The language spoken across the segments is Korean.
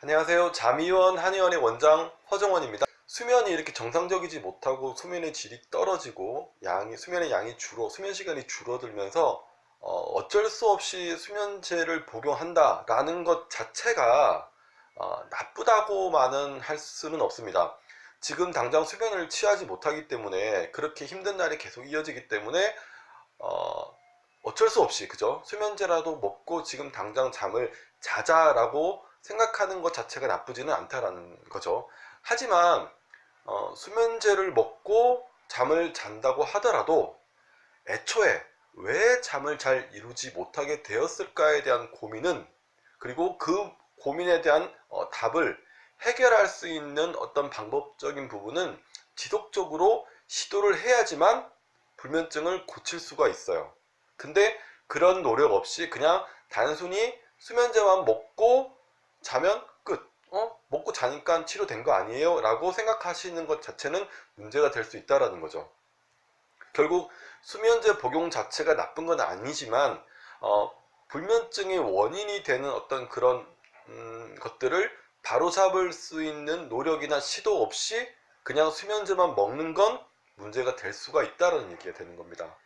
안녕하세요. 자미원 한의원의 원장 허정원입니다. 수면이 이렇게 정상적이지 못하고 수면의 질이 떨어지고 양이 수면의 양이 줄어 수면 시간이 줄어들면서 어, 쩔 수 없이 수면제를 복용한다라는 것 자체가 어, 나쁘다고만은 할 수는 없습니다. 지금 당장 수면을 취하지 못하기 때문에 그렇게 힘든 날이 계속 이어지기 때문에 어, 어쩔 수 없이 그죠 수면제라도 먹고 지금 당장 잠을 자자라고 생각하는 것 자체가 나쁘지는 않다라는 거죠. 하지만 어, 수면제를 먹고 잠을 잔다고 하더라도 애초에 왜 잠을 잘 이루지 못하게 되었을까에 대한 고민은 그리고 그 고민에 대한 어, 답을 해결할 수 있는 어떤 방법적인 부분은 지속적으로 시도를 해야지만 불면증을 고칠 수가 있어요. 근데 그런 노력 없이 그냥 단순히 수면제만 먹고 자면 끝. 어? 먹고 자니까 치료된 거 아니에요? 라고 생각하시는 것 자체는 문제가 될 수 있다라는 거죠. 결국 수면제 복용 자체가 나쁜 건 아니지만 어, 불면증의 원인이 되는 어떤 그런 음, 것들을 바로잡을 수 있는 노력이나 시도 없이 그냥 수면제만 먹는 건 문제가 될 수가 있다는 얘기가 되는 겁니다.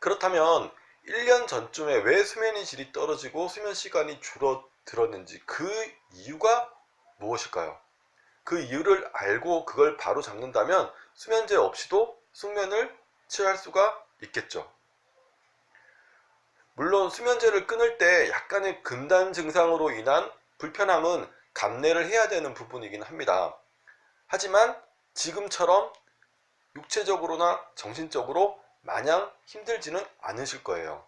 그렇다면 1년 전쯤에 왜 수면의 질이 떨어지고 수면 시간이 줄어 들었는지 그 이유가 무엇일까요? 그 이유를 알고 그걸 바로 잡는다면 수면제 없이도 숙면을 취할 수가 있겠죠. 물론 수면제를 끊을 때 약간의 금단 증상으로 인한 불편함은 감내를 해야 되는 부분이긴 합니다. 하지만 지금처럼 육체적으로나 정신적으로 마냥 힘들지는 않으실 거예요.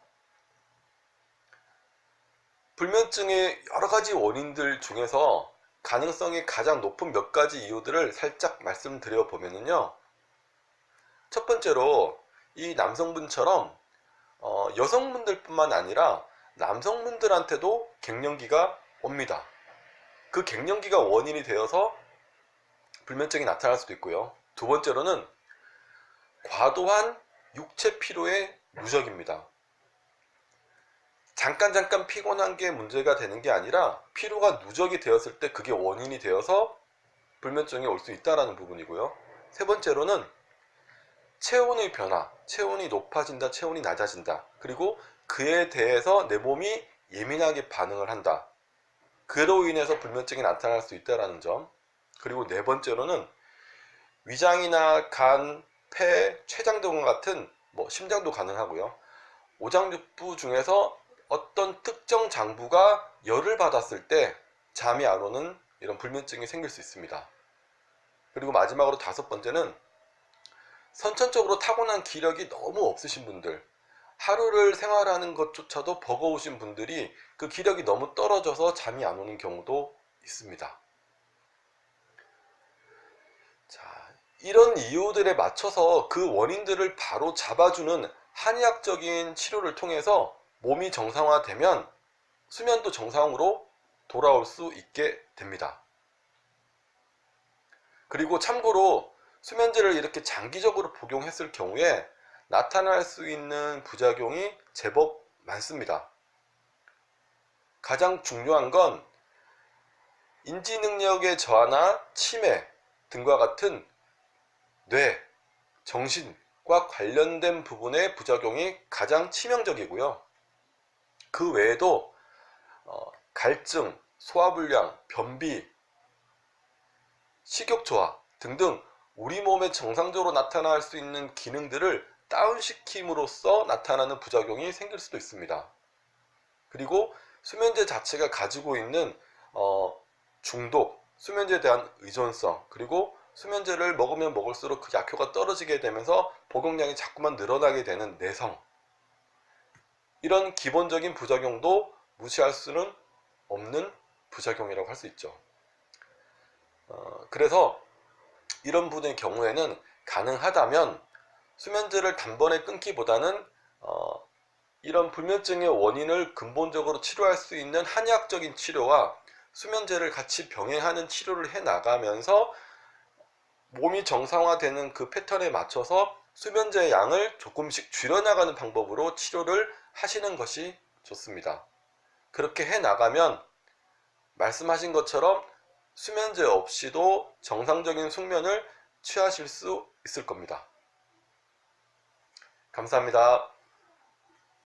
불면증의 여러 가지 원인들 중에서 가능성이 가장 높은 몇 가지 이유들을 살짝 말씀드려 보면은요. 첫 번째로 이 남성분처럼 어, 여성분들뿐만 아니라 남성분들한테도 갱년기가 옵니다. 그 갱년기가 원인이 되어서 불면증이 나타날 수도 있고요. 두 번째로는 과도한 육체 피로의 누적입니다. 잠깐 잠깐 피곤한 게 문제가 되는 게 아니라 피로가 누적이 되었을 때 그게 원인이 되어서 불면증이 올 수 있다라는 부분이고요. 세 번째로는 체온의 변화, 체온이 높아진다, 체온이 낮아진다. 그리고 그에 대해서 내 몸이 예민하게 반응을 한다. 그로 인해서 불면증이 나타날 수 있다라는 점. 그리고 네 번째로는 위장이나 간, 폐, 췌장 등 같은 뭐 심장도 가능하고요. 오장육부 중에서 어떤 특정 장부가 열을 받았을 때 잠이 안 오는 이런 불면증이 생길 수 있습니다. 그리고 마지막으로 다섯 번째는 선천적으로 타고난 기력이 너무 없으신 분들, 하루를 생활하는 것조차도 버거우신 분들이 그 기력이 너무 떨어져서 잠이 안 오는 경우도 있습니다. 자, 이런 이유들에 맞춰서 그 원인들을 바로 잡아주는 한의학적인 치료를 통해서 몸이 정상화되면 수면도 정상으로 돌아올 수 있게 됩니다. 그리고 참고로 수면제를 이렇게 장기적으로 복용했을 경우에 나타날 수 있는 부작용이 제법 많습니다. 가장 중요한 건 인지 능력의 저하나 치매 등과 같은 뇌, 정신과 관련된 부분의 부작용이 가장 치명적이고요. 그 외에도 어, 갈증, 소화불량, 변비, 식욕 저하 등등 우리 몸에 정상적으로 나타날 수 있는 기능들을 다운시킴으로써 나타나는 부작용이 생길 수도 있습니다. 그리고 수면제 자체가 가지고 있는 어, 중독, 수면제에 대한 의존성, 그리고 수면제를 먹으면 먹을수록 그 약효가 떨어지게 되면서 복용량이 자꾸만 늘어나게 되는 내성. 이런 기본적인 부작용도 무시할 수는 없는 부작용이라고 할 수 있죠. 어, 그래서 이런 분의 경우에는 가능하다면 수면제를 단번에 끊기보다는 어, 이런 불면증의 원인을 근본적으로 치료할 수 있는 한의학적인 치료와 수면제를 같이 병행하는 치료를 해 나가면서 몸이 정상화되는 그 패턴에 맞춰서 수면제의 양을 조금씩 줄여나가는 방법으로 치료를 하시는 것이 좋습니다. 그렇게 해 나가면 말씀하신 것처럼 수면제 없이도 정상적인 숙면을 취하실 수 있을 겁니다. 감사합니다.